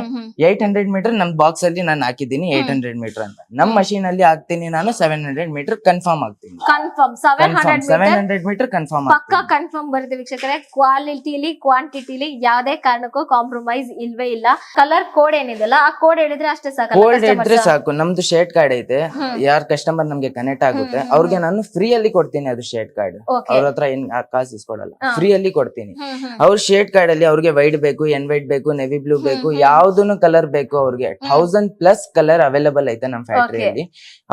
ಏಟ್ ಹಂಡ್ರೆಡ್ ಮೀಟರ್ ನಮ್ ಬಾಕ್ಸ್ ಅಲ್ಲಿ ನಾನು ಹಾಕಿದ್ದೀನಿ ಏಟ್ ಹಂಡ್ರೆಡ್ ಮೀಟರ್ ಅಂತ. ನಮ್ ಮಷೀನ್ ಅಲ್ಲಿ ಹಾಕ್ತೀನಿ ನಾನು ಸೆವೆನ್ ಹಂಡ್ರೆಡ್ ಮೀಟರ್ ಕನ್ಫರ್ಮ್ ಆಗ್ತೀನಿ. Confirm seven hundred seven hundred metre confirm ಪಕ್ಕ ಕನ್ಫರ್ಮ್ ಬರುತ್ತೆ ವೀಕ್ಷಕರೇ. ಕ್ವಾಲಿಟಿಲಿ ಕ್ವಾಂಟಿಟಿಲಿ ಯಾವ್ದೇ ಕಾರಣಕ್ಕೂ ಕಾಂಪ್ರಮೈಸ್ ಇಲ್ವೇ ಇಲ್ಲ. ಕಲರ್ ಕೋಡ್ ಏನಿದೆಲ್ಲ ಆ ಕೋಡ್ ಹೇಳಿದ್ರೆ ಅಷ್ಟೇ ಸಾಕು ಕೋಲ್ಡ್ ಇದ್ರೆ ಸಾಕು. ನಮ್ದು ಶೇಟ್ ಕಾರ್ಡ್ ಐತೆ. ಯಾರ್ ಕಸ್ಟಮರ್ ನಮ್ಗೆ ಕನೆಕ್ಟ್ ಆಗುತ್ತೆ. ಅವ್ರಿಗೆ ನಾನು ಫ್ರೀ ಅಲ್ಲಿ ಕೊಡ್ತೀನಿ ಅದು ಶೇಡ್ ಕಾರ್ಡ್ ಅವ್ರ ಹತ್ರ ಏನ್ ಕಾಸು ಇಸ್ಕೊಡಲ್ಲ. ಫ್ರೀ ಅಲ್ಲಿ ಕೊಡ್ತೀನಿ. ಅವ್ರ ಶೇಡ್ ಕಾರ್ಡ್ ಅಲ್ಲಿ ಅವ್ರಿಗೆ ವೈಟ್ ಬೇಕು ಎನ್ ವೈಟ್ ಬೇಕು ನೆವಿ ಬ್ಲೂ ಬೇಕು ಯಾವ್ದು ಯಾವ್ದನ್ನು ಕಲರ್ ಬೇಕು ಅವ್ರಿಗೆ. ಥೌಸಂಡ್ ಪ್ಲಸ್ ಕಲರ್ ಅವೈಲೇಬಲ್ ಐತೆ ನಮ್ಮ ಫ್ಯಾಕ್ಟ್ರಿಯಲ್ಲಿ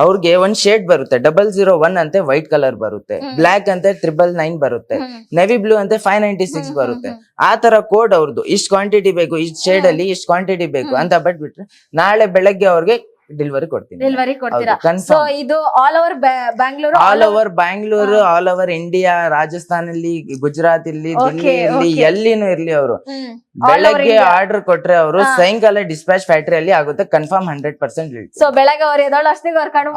ಅವ್ರಿಗೆ ಒಂದ್ ಶೇಡ್ ಬರುತ್ತೆ. ಡಬಲ್ ಜೀರೋ ಒನ್ ಅಂತ ವೈಟ್ ಕಲರ್ ಬರುತ್ತೆ. ಬ್ಲಾಕ್ ಅಂತ ತ್ರಿಬಲ್ ನೈನ್ ಬರುತ್ತೆ. ನೆವಿ ಬ್ಲೂ ಅಂತೆ ಫೈವ್ ನೈಂಟಿ ಸಿಕ್ಸ್ ಬರುತ್ತೆ. ಆ ತರ ಕೋಡ್ ಅವ್ರದ್ದು ಇಷ್ಟ ಕ್ವಾಂಟಿಟಿ ಬೇಕು ಇಷ್ಟ ಶೇಡ್ ಅಲ್ಲಿ ಇಷ್ಟ ಕ್ವಾಂಟಿಟಿ ಬೇಕು. ಅಂತ ಬಿಟ್ಬಿಟ್ರೆ ನಾಳೆ ಬೆಳಗ್ಗೆ ಅವ್ರಿಗೆ ಡೆಲಿವರಿ ಕೊಡ್ತೀನಿ. ಡೆಲಿವರಿ ಕೊಡ್ತೀರಾ? ಸೊ ಇದು all over Bangalore all over Bangalore all over India Rajasthan ಇಲ್ಲಿ ಗುಜರಾತ್ ಇಲ್ಲಿ ದಿಲ್ಲಿ ಎಲ್ಲಿನೂ ಇರ್ಲಿ ಅವರು. ಬೆಳಗ್ಗೆ ಆರ್ಡರ್ ಕೊಟ್ರೆ ಅವರು. ಸಾಯಂಕಾಲ ಡಿಸ್ಪ್ಯಾಚ್ ಫ್ಯಾಕ್ಟರಿಯಲ್ಲಿ ಆಗುತ್ತೆ ಕನ್ಫರ್ಮ್ ಹಂಡ್ರೆಡ್ ಪರ್ಸೆಂಟ್ ಸೊ ಬೆಳಗ್ಗೆ ಅವ್ರು ಎದೋಳು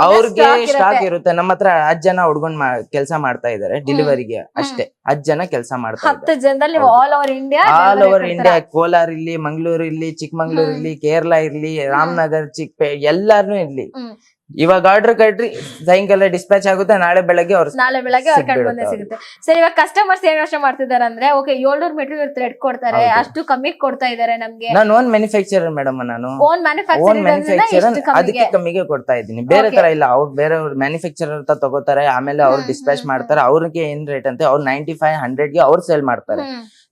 ಅವ್ರಿಗೆ. ಸ್ಟಾಕ್ ಇರುತ್ತೆ. ನಮ್ಮ ಹತ್ರ ಹತ್ತು ಜನ ಹುಡ್ಗೊಂಡ್ ಕೆಲಸ ಮಾಡ್ತಾ ಇದಾರೆ ಡೆಲಿವರಿಗೆ ಅಷ್ಟೇ. ಹತ್ತು ಜನ ಕೆಲಸ ಮಾಡ್ತಾರೆ ಕೋಲಾರ ಹತ್ತು ಜನದಲ್ಲಿ ನೀವು all over India all over India Kolar ಇಲ್ಲಿ ಮಂಗಳೂರು ಇಲ್ಲಿ ಚಿಕ್ಕಮಂಗ್ಳೂರ್ ಇರ್ಲಿ ಕೇರಳ ಇರ್ಲಿ ರಾಮನಗರ್ ಚಿಕ್ಕ ಎಲ್ಲಾರು ಇರ್ಲಿ. ಇವಾಗ ಆರ್ಡರ್ ಕಟ್ರಿ ಸಾಯಂಕಾಲ ಡಿಸ್ಪ್ಯಾಚ್ ಆಗುತ್ತೆ ನಾಳೆ ಬೆಳಗ್ಗೆ ಅವ್ರು ನಾಳೆ ಬೆಳಗ್ಗೆ ಅವ್ರ ಕಣ್ಣು ಬಂದೇ ಸಿಗುತ್ತೆ. ಸರ್ ಇವಾಗ ಕಸ್ಟಮರ್ಸ್ ಏನ್ ಯೋಚನೆ ಮಾಡ್ತಿದ್ದಾರೆ ಅಂದ್ರೆ ಓಕೆ ಏಳ್ನೂರು ಮೀಟರ್ ಥ್ರೆಡ್ ಕೊಡ್ತಾರೆ ಅಷ್ಟು ಕಮ್ಮಿ ಕೊಡ್ತಾ ಇದಾರೆ ನಮ್ಗೆ. ನಾನು ಓನ್ ಮ್ಯಾನುಫ್ಯಾಕ್ಚರರ್ ಮೇಡಮ್ ನಾನು. ಓನ್ ಮ್ಯಾನುಫ್ಯಾಕ್ಚರರ್ ಅದಕ್ಕೆ ಕಮ್ಮಿಗೆ ಕೊಡ್ತಾ ಇದ್ದೀನಿ. ಬೇರೆ ತರ ಇಲ್ಲ ಅವ್ರು ಬೇರೆ ಮ್ಯಾನುಫ್ಯಾಕ್ಚರರ್ ಅಂತ ತಗೋತಾರೆ ಆಮೇಲೆ ಅವ್ರು ಡಿಸ್ಪ್ಯಾಚ್ ಮಾಡ್ತಾರೆ ಅವ್ರಿಗೆ ಏನ್ ರೇಟ್ ಅಂತ ಅವ್ರು ನೈಂಟಿ ಫೈವ್ ಹಂಡ್ರೆಡ್ಗೆ ಅವ್ರು ಸೇಲ್ ಮಾಡ್ತಾರೆ.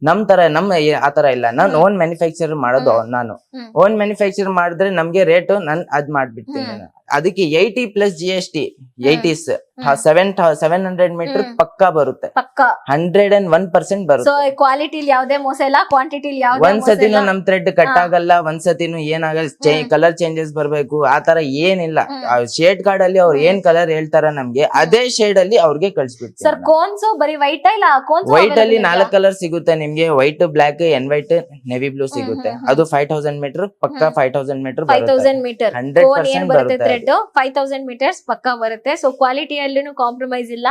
ನಮ್ ತರ ನಮ್ ಆತರ ಆ ತರ ಇಲ್ಲ. ನಾನು ಓನ್ ಮ್ಯಾನುಫ್ಯಾಕ್ಚರ್ ಮಾಡೋದು ನಾನು. ಓನ್ ಮ್ಯಾನುಫ್ಯಾಕ್ಚರ್ ಮಾಡಿದ್ರೆ ನಮ್ಗೆ ರೇಟ್ ನನ್ ಅದ್ ಮಾಡ್ಬಿಡ್ತೀನಿ ಹ್ಮ್. ನಾನು. ಅದಕ್ಕೆ eighty plus seven seven hundred metre. ಪಕ್ಕಾ ಬರುತ್ತೆ. ಪಕ್ಕ. ಹಂಡ್ರೆಡ್ ಅಂಡ್ ಒನ್ ಪರ್ಸೆಂಟ್ ಬರುತ್ತೆ. ಕ್ವಾಲಿಟಿ ಯಾವ್ದೇ ಮೋಸ ಇಲ್ಲ ಕ್ವಾಂಟಿಟಿ ಒಂದ್ಸತಿನೂ ನಮ್ ಥ್ರೆಡ್ ಕಟ್ ಆಗಲ್ಲ ಒಂದ್ ಸತಿನೂ ಏನಾಗಲ್ಲ ಕಲರ್ ಚೇಂಜಸ್ ಬರ್ಬೇಕು ಆತರ ತರ ಏನಿಲ್ಲ. ಶೇಡ್ ಕಾರ್ಡ್ ಅಲ್ಲಿ ಅವ್ರು ಏನ್ ಕಲರ್ ಹೇಳ್ತಾರ ನಮ್ಗೆ ಅದೇ ಶೇಡ್ ಅಲ್ಲಿ ಅವ್ರಿಗೆ ಸರ್ ಕಳ್ಸ್ಬಿಡ್ತೀನಿ ಕೋನ್ಸ್ ಬರೀ ವೈಟ್ ಇಲ್ಲ ಕೋನ್ಸ್ ವೈಟ್ ಅಲ್ಲಿ ನಾಲ್ಕು ಕಲರ್ ಸಿಗುತ್ತೆ ನಿಮ್ಗೆ white black N white navy blue ಸಿಗುತ್ತೆ. ಅದು ಫೈವ್ ತೌಸಂಡ್ ಮೀಟರ್ ಪಕ್ಕ. Five thousand metre five thousand metre hundred percent ಬರುತ್ತೆ ಫೈವ್ ತೌಸಂಡ್ ಮೀಟರ್ಸ್ ಪಕ್ಕ ಬರುತ್ತೆ. ಸೊ ಕ್ವಾಲಿಟಿಯಲ್ಲೂ ಕಾಂಪ್ರಮೈಸ್ ಇಲ್ಲ.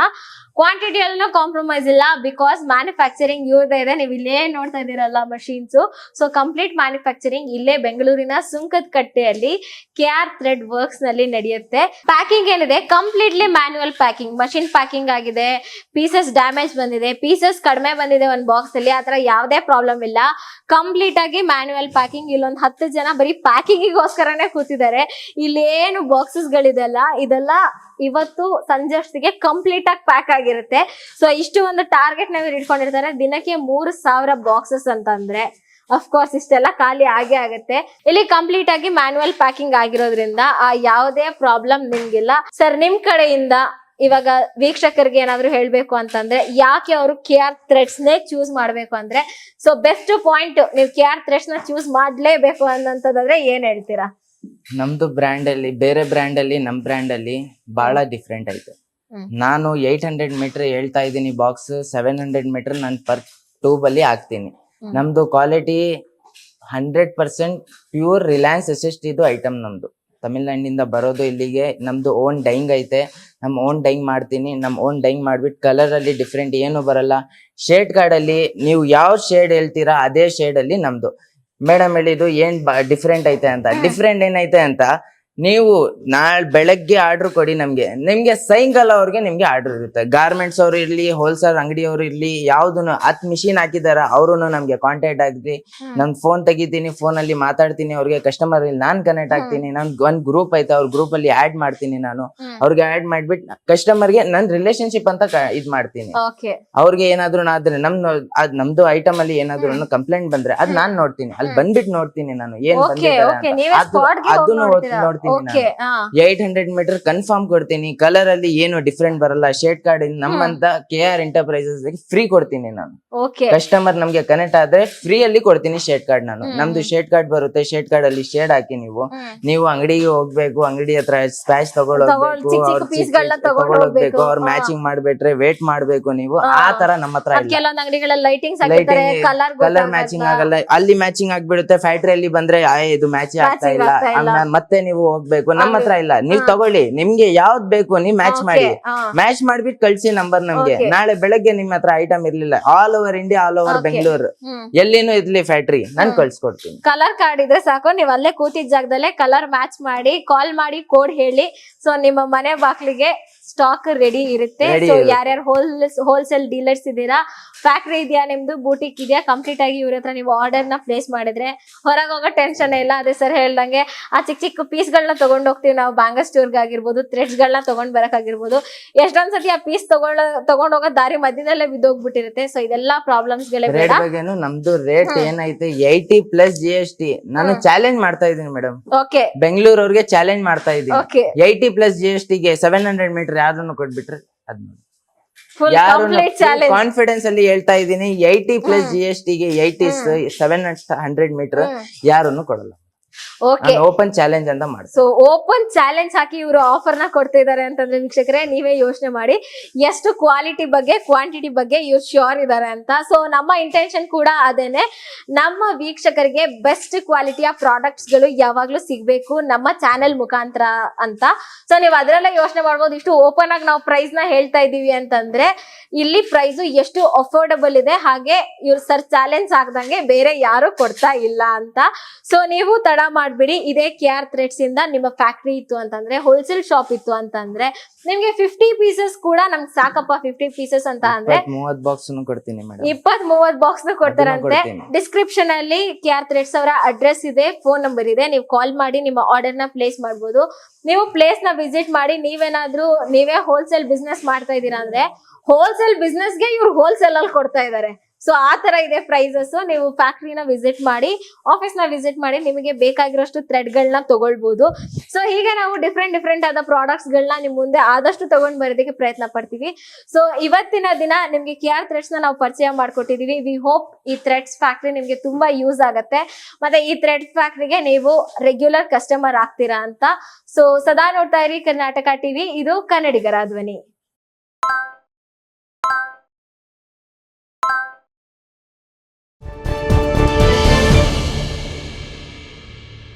ಕ್ವಾಂಟಿಟಿಯಲ್ಲೂ ಕಾಂಪ್ರಮೈಸ್ ಇಲ್ಲ ಬಿಕಾಸ್ ಮ್ಯಾನುಫ್ಯಾಕ್ಚರಿಂಗ್ ಇವ್ರದೇ ಇದೆ. ನೀವು ಇಲ್ಲೇ ನೋಡ್ತಾ ಇದ್ದೀರಲ್ಲ ಮಷೀನ್ಸ್ ಸೊ ಕಂಪ್ಲೀಟ್ ಮ್ಯಾನುಫ್ಯಾಕ್ಚರಿಂಗ್ ಇಲ್ಲೇ ಬೆಂಗಳೂರಿನ ಸುಂಕದ ಕಟ್ಟೆಯಲ್ಲಿ ಕೆ ಆರ್ ಥ್ರೆಡ್ ವರ್ಕ್ಸ್ನಲ್ಲಿ ನಡೆಯುತ್ತೆ. ಪ್ಯಾಕಿಂಗ್ ಏನಿದೆ? Completely manual packing machine packing ಆಗಿದೆ. ಪೀಸಸ್ ಡ್ಯಾಮೇಜ್ ಬಂದಿದೆ. ಪೀಸಸ್ ಕಡಿಮೆ ಬಂದಿದೆ ಒಂದು ಬಾಕ್ಸ್ ಅಲ್ಲಿ. ಆತರ ಯಾವುದೇ ಪ್ರಾಬ್ಲಮ್ ಇಲ್ಲ. ಕಂಪ್ಲೀಟ್ ಆಗಿ ಮ್ಯಾನ್ಯುವಲ್ ಪ್ಯಾಕಿಂಗ್ ಇಲ್ಲೊಂದು ಹತ್ತು ಜನ ಬರೀ ಪ್ಯಾಕಿಂಗಿಗೋಸ್ಕರನೇ ಕೂತಿದ್ದಾರೆ. ಇಲ್ಲೇನು ಬಾಕ್ಸಸ್ ಗಳಿದೆಲ್ಲ ಇದೆಲ್ಲ ಇವತ್ತು ಸಂಜೆ ಅಷ್ಟಿಗೆ ಕಂಪ್ಲೀಟ್ ಆಗಿ ಪ್ಯಾಕ್ ಆಗಿರುತ್ತೆ. ಸೊ ಇಷ್ಟು ಒಂದು ಟಾರ್ಗೆಟ್ ನಾವು ಇಟ್ಕೊಂಡಿರ್ತಾರೆ. ದಿನಕ್ಕೆ ಮೂರು ಸಾವಿರ ಬಾಕ್ಸಸ್ ಅಂತಂದ್ರೆ ಅಫ್ಕೋರ್ಸ್ ಇಷ್ಟೆಲ್ಲ ಖಾಲಿ ಆಗೇ ಆಗುತ್ತೆ. ಇಲ್ಲಿ ಕಂಪ್ಲೀಟ್ ಆಗಿ ಮ್ಯಾನ್ಯಲ್ ಪ್ಯಾಕಿಂಗ್ ಆಗಿರೋದ್ರಿಂದ ಆ ಯಾವುದೇ ಪ್ರಾಬ್ಲಮ್ ನಿಮ್ಗಿಲ್ಲ. ಸರ್ ನಿಮ್ ಕಡೆಯಿಂದ ಇವಾಗ ವೀಕ್ಷಕರಿಗೆ ಏನಾದ್ರು ಹೇಳ್ಬೇಕು ಅಂತಂದ್ರೆ, ಯಾಕೆ ಅವರು ಕೆ ಆರ್ ಥ್ರೆಡ್ಸ್ ನೇ ಚೂಸ್ ಮಾಡ್ಬೇಕು ಅಂದ್ರೆ ಸೊ ಬೆಸ್ಟ್ ಪಾಯಿಂಟ್ ನೀವು ಕೆ ಆರ್ ಥ್ರೆಡ್ಸ್ನ ಚೂಸ್ ಮಾಡ್ಲೇಬೇಕು ಅನ್ನೋಂಥದ್ದಾದ್ರೆ ಏನ್ ಹೇಳ್ತೀರಾ? ನಮ್ದು ಬ್ರ್ಯಾಂಡ್ ಅಲ್ಲಿ ಬೇರೆ ಬ್ರ್ಯಾಂಡ್ ಅಲ್ಲಿ ನಮ್ ಬ್ರ್ಯಾಂಡ್ ಅಲ್ಲಿ ಬಹಳ ಡಿಫ್ರೆಂಟ್ ಐತೆ. ಹ್ಮ್. ನಾನು ಏಟ್ ಹಂಡ್ರೆಡ್ ಮೀಟರ್ ಹೇಳ್ತಾ ಇದ್ದೀನಿ ಬಾಕ್ಸ್ ಸೆವೆನ್ ಹಂಡ್ರೆಡ್ ಮೀಟರ್ ನಾನು ಪರ್ ಟ್ಯೂಬ್ ಅಲ್ಲಿ ಹಾಕ್ತೀನಿ. ಹ್ಮ್. ನಮ್ದು quality hundred percent pure Reliance S S ಇದು ಐಟಮ್ ನಮ್ದು. ತಮಿಳ್ನಾಡಿನಿಂದ ಬರೋದು ಇಲ್ಲಿಗೆ ನಮ್ದು ಓನ್ ಡೈಂಗ್ ಐತೆ. ನಮ್ ಓನ್ ಡೈಂಗ್ ಮಾಡ್ತೀನಿ. ನಮ್ ಓನ್ ಡೈಂಗ್ ಮಾಡ್ಬಿಟ್ಟು ಕಲರ್ ಅಲ್ಲಿ ಡಿಫ್ರೆಂಟ್ ಏನು ಬರಲ್ಲ. ಶೇಡ್ ಕಾರ್ಡ್ ಅಲ್ಲಿ ನೀವು ಯಾವ ಶೇಡ್ ಹೇಳ್ತೀರಾ ಅದೇ ಶೇಡ್ ಅಲ್ಲಿ ನಮ್ದು. ಮೇಡಮ್ ಹೇಳಿದ್ದು ಏನ್ ಡಿಫ್ರೆಂಟ್ ಐತೆ ಅಂತ. ಡಿಫ್ರೆಂಟ್ ಏನೈತೆ ಅಂತ ನೀವು ನಾಳೆ ಬೆಳಗ್ಗೆ ಆರ್ಡರ್ ಕೊಡಿ ನಮ್ಗೆ. ನಿಮ್ಗೆ ಸಾಯಂಕಾಲ ಅವ್ರಿಗೆ ನಿಮ್ಗೆ ಆರ್ಡರ್ ಇರುತ್ತೆ. ಗಾರ್ಮೆಂಟ್ಸ್ ಅವ್ರು ಇರ್ಲಿ ಹೋಲ್ಸೇಲ್ ಅಂಗಡಿಯವರು ಇರ್ಲಿ ಯಾವ್ದನ್ನು ಹತ್ ಮಿಷಿನ್ ಹಾಕಿದಾರ ಅವ್ರು ನಮ್ಗೆ ಕಾಂಟ್ಯಾಕ್ಟ್ ಆಗ್ರಿ. ನನ್ ಫೋನ್ ತೆಗಿತೀನಿ ಫೋನ್ ಅಲ್ಲಿ ಮಾತಾಡ್ತೀನಿ ಅವ್ರಿಗೆ ಕಸ್ಟಮರ್ ಇಲ್ಲಿ ನಾನ್ ಕನೆಕ್ಟ್ ಆಗ್ತೀನಿ ನನ್ ಒಂದ್ ಗ್ರೂಪ್ ಐತೆ ಅವ್ರ ಗ್ರೂಪ್ ಅಲ್ಲಿ ಆಡ್ ಮಾಡ್ತೀನಿ ನಾನು. ಅವ್ರಿಗೆ ಆಡ್ ಮಾಡ್ಬಿಟ್ಟು ಕಸ್ಟಮರ್ಗೆ ನನ್ ರಿಲೇಶನ್ಶಿಪ್ ಅಂತ ಇದು ಮಾಡ್ತೀನಿ. ಅವ್ರಿಗೆ ಏನಾದ್ರು ಆದ್ರೆ ನಮ್ ಅದ್ ನಮ್ದು ಐಟಮ್ ಅಲ್ಲಿ ಏನಾದ್ರು ಕಂಪ್ಲೇಂಟ್ ಬಂದ್ರೆ ಅದ್ ನಾನ್ ನೋಡ್ತೀನಿ. ಅಲ್ಲಿ ಬಂದ್ಬಿಟ್ಟು ನೋಡ್ತೀನಿ ನಾನು. ಏನ್ ಅದನ್ನು ನೋಡ್ತೀನಿ. Okay eight hundred metre confirm ಕೊಡ್ತೀನಿ. ಕಲರ್ ಅಲ್ಲಿ ಏನು ಡಿಫ್ರೆಂಟ್ ಬರಲ್ಲ. ಶೇಡ್ ಕಾರ್ಡ್ ನಮ್ಮಂತ ಕೆ ಆರ್ ಎಂಟರ್ಪ್ರೈಸಸ್ ಫ್ರೀ ಕೊಡ್ತೀನಿ ನಾನು. ಕಸ್ಟಮರ್ ನಮ್ಗೆ ಕನೆಕ್ಟ್ ಆದ್ರೆ ಫ್ರೀ ಅಲ್ಲಿ ಕೊಡ್ತೀನಿ ಶೇಡ್ ಕಾರ್ಡ್ ನಾನು. ನಮ್ದು ಶೇಡ್ ಕಾರ್ಡ್ ಬರುತ್ತೆ. ಶೇಡ್ ಕಾರ್ಡ್ ಅಲ್ಲಿ ಶೇಡ್ ಹಾಕಿ ನೀವು. ನೀವು ಅಂಗಡಿಗೆ ಹೋಗ್ಬೇಕು ಅಂಗಡಿ ಹತ್ರ ಸ್ಪ್ಯಾಚ್ ತಗೊಳ್- ತಗೊಳ್ಬೇಕು ಚಿಕ್ಕ ಅವ್ರ ಮ್ಯಾಚಿಂಗ್ ಮಾಡ್ಬಿಟ್ರೆ ವೇಟ್ ಮಾಡ್ಬೇಕು ನೀವು. ಆ ತರ ನಮ್ಮ ಹತ್ರ ಕಲರ್ ಮ್ಯಾಚಿಂಗ್ ಆಗಲ್ಲ. ಅಲ್ಲಿ ಮ್ಯಾಚಿಂಗ್ ಆಗ್ಬಿಡುತ್ತೆ. ಫ್ಯಾಕ್ಟ್ರಿಯಲ್ಲಿ ಬಂದ್ರೆ ಆ, ಇದು ಮ್ಯಾಚ್ ಆಗ್ತಾ ಇಲ್ಲ. ಮತ್ತೆ ನೀವು ಹೋಗ್ಬೇಕು. ನಮ್ಮ ಹತ್ರ ಇಲ್ಲ. ನೀವ್ ತಗೊಳ್ಳಿ. ನಿಮ್ಗೆ ಯಾವ್ದ್ ಬೇಕು ನೀವ್ ಮ್ಯಾಚ್ ಮಾಡಿ. ಮ್ಯಾಚ್ ಮಾಡ್ಬಿಟ್ಟು ಕಳ್ಸಿ ನಂಬರ್ ನಮ್ಗೆ. ನಾಳೆ ಬೆಳಗ್ಗೆ ನಿಮ್ ಹತ್ರ ಐಟಮ್ ಇರ್ಲಿಲ್ಲ. All over India all over. Bengaluru ಎಲ್ಲಿನೂ ಇರ್ಲಿ ಫ್ಯಾಕ್ಟ್ರಿ ನಾನ್ ಕಳ್ಸಿಕೊಡ್ತೀನಿ ಕಳ್ಸ್ಕೊಡ್ತೀನಿ. ಕಲರ್ ಕಾರ್ಡ್ ಇದ್ರೆ ಸಾಕು. ನೀವ್ ಅಲ್ಲೇ ಕೂತಿದ್ ಜಾಗದಲ್ಲೇ ಕಲರ್ ಮ್ಯಾಚ್ ಮಾಡಿ ಕಾಲ್ ಮಾಡಿ ಕೋಡ್ ಹೇಳಿ. ಸೊ ನಿಮ್ಮ ಮನೆ ಬಾಗ್ಲಿಗೆ ಸ್ಟಾಕ್ ರೆಡಿ ಇರುತ್ತೆ. Ready ಸೊ ಇರುತ್ತೆ. ಯಾರ್ಯಾರು ಹೋಲ್ ಹೋಲ್ಸೇಲ್ ಡೀಲರ್ಸ್ ಇದೀರಾ ಫ್ಯಾಕ್ಟ್ರಿ ಇದೆಯಾ ನಿಮ್ದು ಬೂಟಿಕ್ ಇದೆಯಾ ಕಂಪ್ಲೀಟ್ ಆಗಿ ಇವ್ರ ಹತ್ರ ನೀವು ಆರ್ಡರ್ನ ಪ್ಲೇಸ್ ಮಾಡಿದ್ರೆ ಹೊರಗೆ ಹೋಗೋ ಟೆನ್ಷನ್ ಇಲ್ಲ. ಅದೇ ಸರ್ ಹೇಳ್ದಂಗೆ ಆ ಚಿಕ್ಕ ಚಿಕ್ಕ ಪೀಸ್ ಗಳನ್ನ ತಗೊಂಡ್ ಹೋಗ್ತೀವಿ ನಾವು. ಬ್ಯಾಂಗಲ್ ಸ್ಟೋರ್ಗೆ ಆಗಿರ್ಬೋದು ಥ್ರೆಡ್ಸ್ ಗಳನ್ನ ತಗೊಂಡ್ ಬರಕಾಗಿರ್ಬೋದು ಎಷ್ಟೊಂದ್ ಸತಿ ಆ ಪೀಸ್ ತಗೊಳ್ಳ ತಗೊಂಡ್ ಹೋಗೋ ದಾರಿ ಮಧ್ಯದಲ್ಲೇ ಬಿದ್ದೋಗ್ಬಿಟ್ಟಿರುತ್ತೆ. ಸೊ ಇದೆಲ್ಲಾ ಪ್ರಾಬ್ಲಮ್ಸ್ ಗಳೇ ಬೇಡ. ರೇಟ್ ಬಗ್ಗೆನು ನಮ್ದು ರೇಟ್ ಏನೈತೆ eighty plus G S T ನಾನು ಚಾಲೆಂಜ್ ಮಾಡ್ತಾ ಇದ್ದೀನಿ ಮೇಡಮ್ ಓಕೆ ಬೆಂಗಳೂರು ಅವ್ರಿಗೆ ಚಾಲೆಂಜ್ ಮಾಡ್ತಾ ಇದ್ದೀನಿ. ಓಕೆ ಏಯ್ಟಿ ಪ್ಲಸ್ ಜಿ ಎಸ್ಗೆ ಸೆವೆನ್ ಹಂಡ್ರೆಡ್ ಮೀಟರ್ ಯಾರನ್ನು ಕೊಟ್ಬಿಟ್ರೆ ಅದ್ ಕಾನ್ಫಿಡೆನ್ಸ್ ಅಲ್ಲಿ ಹೇಳ್ತಾ ಇದ್ದೀನಿ ಏಯ್ಟಿ ಪ್ಲಸ್ ಜಿ ಎಸ್ಗೆ ಏಯ್ಟಿ ಸೆವೆನ್ ಹಂಡ್ರೆಡ್ ಮೀಟರ್ ಯಾರನ್ನು ಕೊಡಲ್ಲ. ಓಕೆ ಓಪನ್ ಚಾಲೆಂಜ್ ಅಂತ ಮಾಡಿ ಸೊ ಓಪನ್ ಚಾಲೆಂಜ್ ಹಾಕಿ ಇವರು ಆಫರ್ನ ಕೊಡ್ತಾ ಇದಾರೆ ಅಂತಂದ್ರೆ ವೀಕ್ಷಕರೇ ನೀವೇ ಯೋಚನೆ ಮಾಡಿ. ಎಷ್ಟು ಕ್ವಾಲಿಟಿ ಬಗ್ಗೆ ಕ್ವಾಂಟಿಟಿ ಬಗ್ಗೆ ಇವ್ರು ಶ್ಯೂರ್ ಇದಾರೆ ಅಂತ. ಸೊ ನಮ್ಮ ಇಂಟೆನ್ಷನ್ ಕೂಡ ಅದೇನೆ. ನಮ್ಮ ವೀಕ್ಷಕರಿಗೆ ಬೆಸ್ಟ್ ಕ್ವಾಲಿಟಿಯ ಪ್ರಾಡಕ್ಟ್ಸ್ಗಳು ಯಾವಾಗ್ಲೂ ಸಿಗ್ಬೇಕು ನಮ್ಮ ಚಾನೆಲ್ ಮುಖಾಂತರ ಅಂತ. ಸೊ ನೀವು ಅದರಲ್ಲೇ ಯೋಚನೆ ಮಾಡ್ಬೋದು ಇಷ್ಟು ಓಪನ್ ಆಗಿ ನಾವು ಪ್ರೈಸ್ನ ಹೇಳ್ತಾ ಇದೀವಿ ಅಂತಂದ್ರೆ ಇಲ್ಲಿ ಪ್ರೈಸ್ ಎಷ್ಟು ಅಫೋರ್ಡಬಲ್ ಇದೆ ಹಾಗೆ ಇವ್ರು ಸರ್ ಚಾಲೆಂಜ್ ಆಗ್ದಂಗೆ ಬೇರೆ ಯಾರು ಕೊಡ್ತಾ ಇಲ್ಲ ಅಂತ. ಸೊ ನೀವು ತಡ ಮಾಡ್ಬಿಡಿ. ಇದೇ ಕೆ ಆರ್ ಥ್ರೆಡ್ಸ್ ಇಂದ ನಿಮ್ಮ ಫ್ಯಾಕ್ಟ್ರಿ ಇತ್ತು ಅಂತಂದ್ರೆ ಹೋಲ್ಸೇಲ್ ಶಾಪ್ ಇತ್ತು ಅಂತಂದ್ರೆ ನಿಮ್ಗೆ ಫಿಫ್ಟಿ ಪೀಸಸ್ ಕೂಡ ನಮ್ಗೆ ಸಾಕಪ್ಪ ಫಿಫ್ಟಿ ಪೀಸಸ್ ಅಂತ ಅಂದ್ರೆ ಮೂವತ್ ಬಾಕ್ಸ್ ಕೊಡ್ತೀನಿ ಇಪ್ಪತ್ ಮೂವತ್ ಬಾಕ್ಸ್ನ ಕೊಡ್ತಾರಂತೆ. ಡಿಸ್ಕ್ರಿಪ್ಷನ್ ಅಲ್ಲಿ ಕೆ ಆರ್ ಥ್ರೆಡ್ಸ್ ಅವರ ಅಡ್ರೆಸ್ ಇದೆ ಫೋನ್ ನಂಬರ್ ಇದೆ. ನೀವು ಕಾಲ್ ಮಾಡಿ ನಿಮ್ಮ ಆರ್ಡರ್ನ ಪ್ಲೇಸ್ ಮಾಡ್ಬೋದು. ನೀವು ಪ್ಲೇಸ್ನ ವಿಸಿಟ್ ಮಾಡಿ ನೀವೇನಾದ್ರೂ ನೀವೇ ಹೋಲ್ಸೇಲ್ ಬಿಸ್ನೆಸ್ ಮಾಡ್ತಾ ಇದ್ದೀರಾ ಅಂದ್ರೆ ಹೋಲ್ಸೇಲ್ ಬಿಸ್ನೆಸ್ಗೆ ಇವ್ರು ಹೋಲ್ಸೇಲ್ ಅಲ್ಲಿ ಕೊಡ್ತಾ ಇದ್ದಾರೆ ಸೊ ಆ ತರ ಇದೆ ಪ್ರೈಸಸ್ ನೀವು ಫ್ಯಾಕ್ಟ್ರಿನ ವಿಸಿಟ್ ಮಾಡಿ ಆಫೀಸ್ನ ವಿಸಿಟ್ ಮಾಡಿ ನಿಮಗೆ ಬೇಕಾಗಿರೋಷ್ಟು ಥ್ರೆಡ್ ಗಳನ್ನ ತಗೊಳ್ಬಹುದು ಸೊ ಹೀಗೆ ನಾವು ಡಿಫ್ರೆಂಟ್ ಡಿಫ್ರೆಂಟ್ ಆದ ಪ್ರಾಡಕ್ಟ್ಸ್ ಗಳನ್ನ ನಿಮ್ ಮುಂದೆ ಆದಷ್ಟು ತಗೊಂಡ್ ಬರೋದಕ್ಕೆ ಪ್ರಯತ್ನ ಪಡ್ತೀವಿ. ಸೊ ಇವತ್ತಿನ ದಿನ ನಿಮ್ಗೆ ಕೆ ಆರ್ ಥ್ರೆಡ್ಸ್ನ ನಾವು ಪರಿಚಯ ಮಾಡ್ಕೊಟ್ಟಿದೀವಿ. ವಿ ಹೋಪ್ ಈ ಥ್ರೆಡ್ಸ್ ಫ್ಯಾಕ್ಟ್ರಿ ನಿಮ್ಗೆ ತುಂಬಾ ಯೂಸ್ ಆಗುತ್ತೆ. ಮತ್ತೆ ಈ ಥ್ರೆಡ್ ಫ್ಯಾಕ್ಟ್ರಿಗೆ ನೀವು ರೆಗ್ಯುಲರ್ ಕಸ್ಟಮರ್ ಆಗ್ತೀರಾ ಅಂತ. ಸೊ ಸದಾ ನೋಡ್ತಾ ಇರಿ ಕರ್ನಾಟಕ ಟಿವಿ ಇದು ಕನ್ನಡಿಗರ ಧ್ವನಿ.